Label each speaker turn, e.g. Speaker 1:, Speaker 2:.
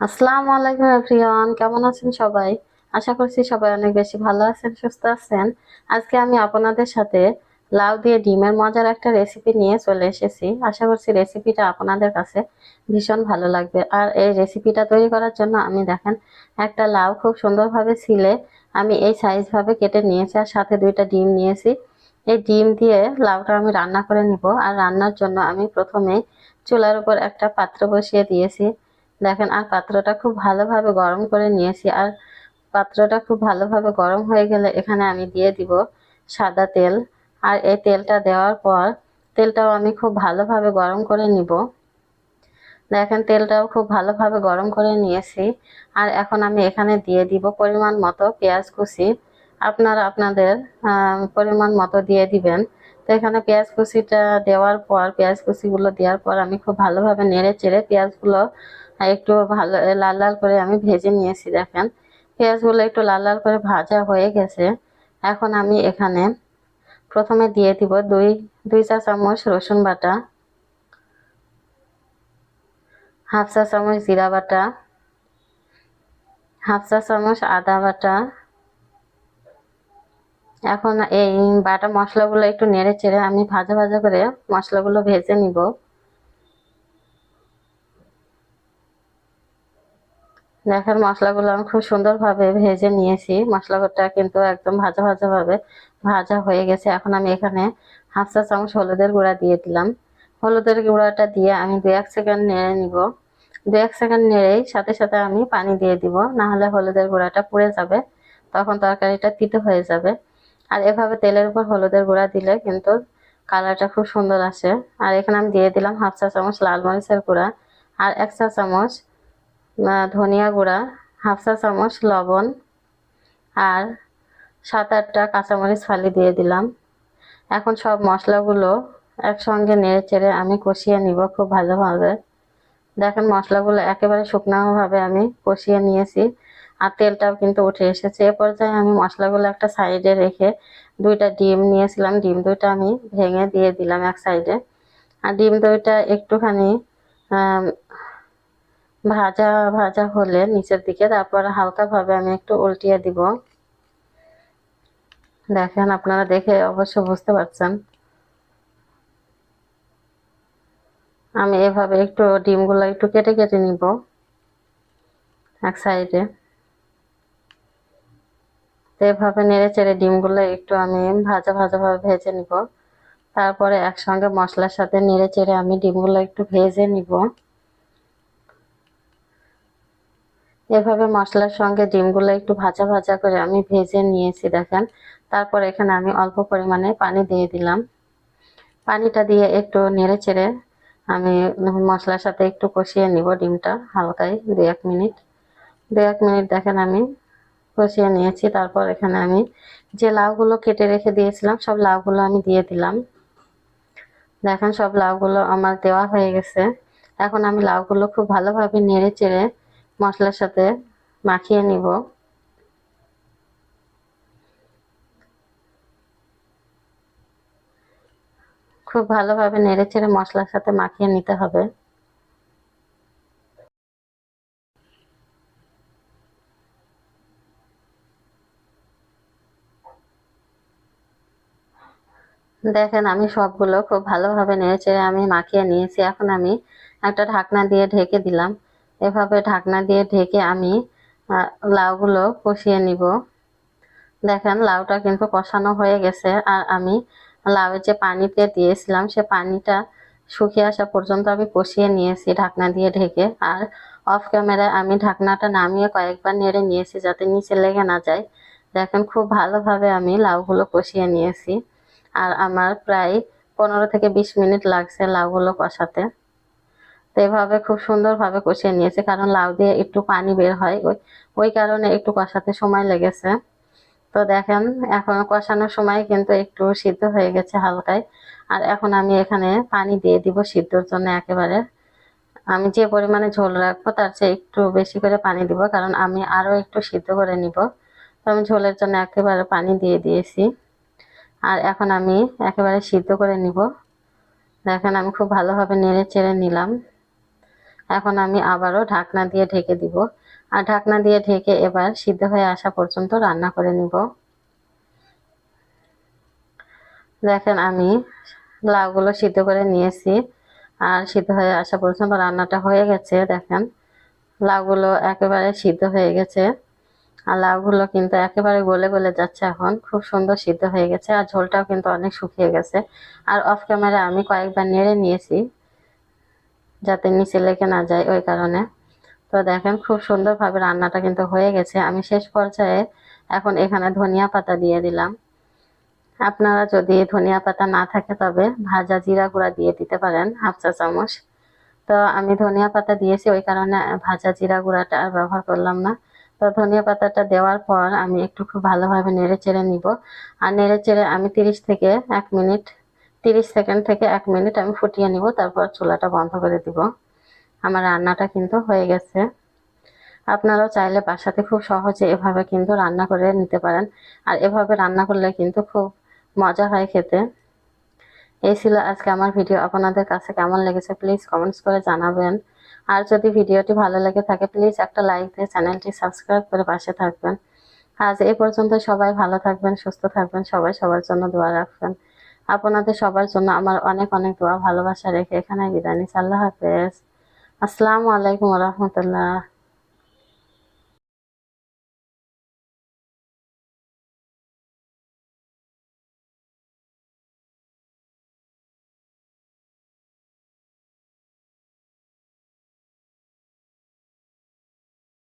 Speaker 1: আসসালামু আলাইকুম এভরিওয়ান, কেমন আছেন সবাই? আশা করছি সবাই অনেক বেশি ভালো আছেন, সুস্থ আছেন। আজকে আমি আপনাদের সাথে লাউ দিয়ে ডিমের মজার একটা রেসিপি নিয়ে চলে এসেছি। আশা করছি রেসিপিটা আপনাদের কাছে ভীষণ ভালো লাগবে। আর এই রেসিপিটা তৈরি করার জন্য আমি দেখেন, একটা লাউ খুব সুন্দরভাবে ছিলে। আমি এই সাইজভাবে কেটে নিয়েছি আর সাথে দুইটা ডিম নিয়েছি। এই ডিম দিয়ে লাউটা আমি রান্না করে নিব। আর রান্নার জন্য আমি প্রথমে চুলার উপর একটা পাত্র বসিয়ে দিয়েছি। দেখেন, আর পাত্রটা খুব ভালোভাবে গরম করে নিয়েছি। আর পাত্রটা খুব ভালোভাবে গরম হয়ে গেলে এখানে আমি দিয়ে দিব সাদা তেল। আর এই তেলটা দেওয়ার পর তেলটাও আমি খুব ভালোভাবে গরম করে নিব। দেখেন, তেলটাও খুব ভালোভাবে গরম করে নিয়েছি। আর এখন আমি এখানে দিয়ে দিব পরিমাণ মতো পেঁয়াজ কুচি। আপনারা আপনাদের পরিমাণ মতো দিয়ে দিবেন। তো এখানে পেঁয়াজ কুচিটা দেওয়ার পর, পেঁয়াজ কুচিগুলো দেওয়ার পর আমি খুব ভালোভাবে নেড়ে চেড়ে পেঁয়াজগুলো একটু ভালো, লাল লাল করে আমি ভেজে নিয়েছি দেখেন। পেঁয়াজগুলো একটু লাল লাল করে ভাজা হয়ে গেছে। এখন আমি এখানে প্রথমে দিয়ে দিব দুই দুই চা চামচ রসুন বাটা, হাফ চা চামচ জিরা বাটা, হাফ চা চামচ আদা বাটা। এখন এই বাটা মশলাগুলো একটু নেড়ে চেড়ে আমি ভাজা ভাজা করে মশলাগুলো ভেজে নিব। দেখেন মশলাগুলো আমি খুব সুন্দরভাবে ভেজে নিয়েছি। মশলাটা কিন্তু একদম ভাজা ভাজা ভাবে ভাজা হয়ে গেছে। এখন আমি এখানে হাফ চা চামচ হলুদের গুঁড়া দিয়ে দিলাম। হলুদের গুঁড়াটা দিয়ে আমি দু এক সেকেন্ড নেড়ে নিব। দু এক সেকেন্ড নেড়েই সাথে সাথে আমি পানি দিয়ে দিব। না হলে হলুদের গুঁড়াটা পুড়ে যাবে। তখন তরকারিটা তিতো হয়ে যাবে। আর এভাবে তেলের উপর হলুদের গুঁড়া দিলে কিন্তু কালারটা খুব সুন্দর আসে। আর এখানে আমি দিয়ে দিলাম হাফ চা চামচ লাল মরিচের গুঁড়া। আর এক চা চামচ ধনিয়া গুঁড়া, হাফ চা চামচ লবণ আর সাত আটটা কাঁচামরিচ ফালি দিয়ে দিলাম। এখন সব মশলাগুলো একসঙ্গে নেড়ে চেড়ে আমি কষিয়ে নিব খুব ভালোভাবে। দেখেন মশলাগুলো একেবারে শুকনোভাবে আমি কষিয়ে নিয়েছি আর তেলটাও কিন্তু উঠে এসেছে। এ পর্যায়ে আমি মশলাগুলো একটা সাইডে রেখে দুইটা ডিম নিয়েছিলাম। ডিম দুইটা আমি ভেঙে দিয়ে দিলাম এক সাইডে। আর ডিম দুইটা একটুখানি ভাজা ভাজা হলে নিচের দিকে, তারপর হালকাভাবে আমি একটু উল্টিয়ে দিব। দেখেন, আপনারা দেখে অবশ্য বুঝতে পারছেন। আমি এভাবে একটু ডিমগুলো একটু কেটে কেটে নিব এক সাইডে। এভাবে নেড়ে চেড়ে ডিমগুলো একটু আমি ভাজা ভাজা ভাবে ভেজে নিব। তারপরে একসঙ্গে মশলার সাথে নেড়ে চেড়ে আমি ডিমগুলো একটু ভেজে নিব। এভাবে মশলার সঙ্গে ডিমগুলো একটু ভাজা ভাজা করে আমি ভেজে নিয়েছি, দেখেন। তারপর এখানে আমি অল্প পরিমাণে পানি দিয়ে দিলাম। পানিটা দিয়ে একটু নেড়ে চেড়ে আমি মশলার সাথে একটু কষিয়ে নিব ডিমটা হালকাই দু এক মিনিট। দু এক মিনিট দেখেন আমি কষিয়ে নিয়েছি। তারপর এখানে আমি যে লাউগুলো কেটে রেখে দিয়েছিলাম, সব লাউগুলো আমি দিয়ে দিলাম। দেখেন সব লাউগুলো আমার দেওয়া হয়ে গেছে। এখন আমি লাউগুলো খুব ভালোভাবে নেড়ে চেড়ে মশলার সাথে মাখিয়ে নিব। খুব ভালোভাবে নেড়ে চেড়ে মশলার সাথে মাখিয়ে নিতে হবে। দেখেন, আমি সবগুলো খুব ভালোভাবে নেড়ে চেড়ে আমি মাখিয়ে নিয়েছি। এখন আমি একটা ঢাকনা দিয়ে ঢেকে দিলাম। এভাবে ঢাকনা দিয়ে ঢেকে আমি লাউগুলো কষিয়ে নিব। দেখেন, লাউটা কিন্তু কষানো হয়ে গেছে। আর আমি লাউয়ের যে পানিতে দিয়েছিলাম, সে পানিটা শুকিয়ে আসা পর্যন্ত আমি কষিয়ে নিয়েছি ঢাকনা দিয়ে ঢেকে। আর অফ ক্যামেরায় আমি ঢাকনাটা নামিয়ে কয়েকবার নেড়ে নিয়েছি যাতে নিচে লেগে না যায়। দেখেন, খুব ভালোভাবে আমি লাউগুলো কষিয়ে নিয়েছি। আর আমার প্রায় পনেরো থেকে বিশ মিনিট লাগছে লাউগুলো কষাতে। তো এভাবে খুব সুন্দরভাবে কষিয়ে নিয়েছে, কারণ লাউ দিয়ে একটু পানি বের হয়। ওই ওই কারণে একটু কষাতে সময় লেগেছে। তো দেখেন, এখন কষানোর সময় কিন্তু একটু সিদ্ধ হয়ে গেছে হালকায়। আর এখন আমি এখানে পানি দিয়ে দিব সিদ্ধর জন্য একেবারে। আমি যে পরিমাণে ঝোল রাখব, তার চেয়ে একটু বেশি করে পানি দিব, কারণ আমি আরও একটু সিদ্ধ করে নিব। তো আমি ঝোলের জন্য একেবারে পানি দিয়ে দিয়েছি। আর এখন আমি একেবারে সিদ্ধ করে নিব। দেখেন, আমি খুব ভালোভাবে নেড়ে চেড়ে নিলাম। এখন আমি আবারও ঢাকনা দিয়ে ঢেকে দিব। আর ঢাকনা দিয়ে ঢেকে এবার সিদ্ধ হয়ে আসা পর্যন্ত রান্না করে নিব। দেখেন আমি লাউগুলো সিদ্ধ করে নিয়েছি। আর সিদ্ধ হয়ে আসা পর্যন্ত রান্নাটা হয়ে গেছে, দেখেন। লাউগুলো একেবারে সিদ্ধ হয়ে গেছে। আর লাউগুলো কিন্তু একেবারে গলে গলে যাচ্ছে এখন। খুব সুন্দর সিদ্ধ হয়ে গেছে আর ঝোলটাও কিন্তু অনেক শুকিয়ে গেছে। আর অফ ক্যামেরা আমি কয়েকবার নেড়ে নিয়েছি। যাতে নিচে লেগে না যায় ওই কারণে। তো দেখেন খুব সুন্দরভাবে রান্নাটা কিন্তু হয়ে গেছে। আমি শেষ পর্যায়ে এখন এখানে ধনিয়া পাতা দিয়ে দিলাম। আপনারা যদি ধনিয়া পাতা না থাকে তবে ভাজা জিরা গুঁড়া দিয়ে দিতে পারেন, হাফ চা চামচ। তো আমি ধনিয়া পাতা দিয়েছি, ওই কারণে ভাজা জিরা গুঁড়াটা আর ব্যবহার করলাম না। তো ধনিয়া পাতাটা দেওয়ার পর আমি একটু খুব ভালোভাবে নেড়ে চেড়ে নিব। আর নেড়ে চেড়ে আমি তিরিশ থেকে এক মিনিট তিরিশ সেকেন্ড থেকে এক মিনিট আমি ফুটিয়ে নিব, তারপর চুলাটা বন্ধ করে দিব। আমার রান্নাটা কিন্তু হয়ে গেছে। আপনারাও চাইলে বাসাতে খুব সহজে এভাবে কিন্তু রান্না করে নিতে পারেন। আর এভাবে রান্না করলে কিন্তু খুব মজা হয় খেতে। এই ছিল আজকে আমার ভিডিও। আপনাদের কাছে কেমন লেগেছে প্লিজ কমেন্টস করে জানাবেন। আর যদি ভিডিওটি ভালো লেগে থাকে, প্লিজ একটা লাইক দিয়ে চ্যানেলটি সাবস্ক্রাইব করে পাশে থাকবেন। আজ এ পর্যন্ত সবাই ভালো থাকবেন, সুস্থ থাকবেন, সবাই সবার জন্য দোয়া রাখবেন। আপনাদের সবার জন্য আমার অনেক অনেক দোয়া, ভালোবাসা রেখে এখানে বিদায় নিচ্ছি। আল্লাহ হাফেজ। আসসালামু আলাইকুম রহমতুল্লাহ।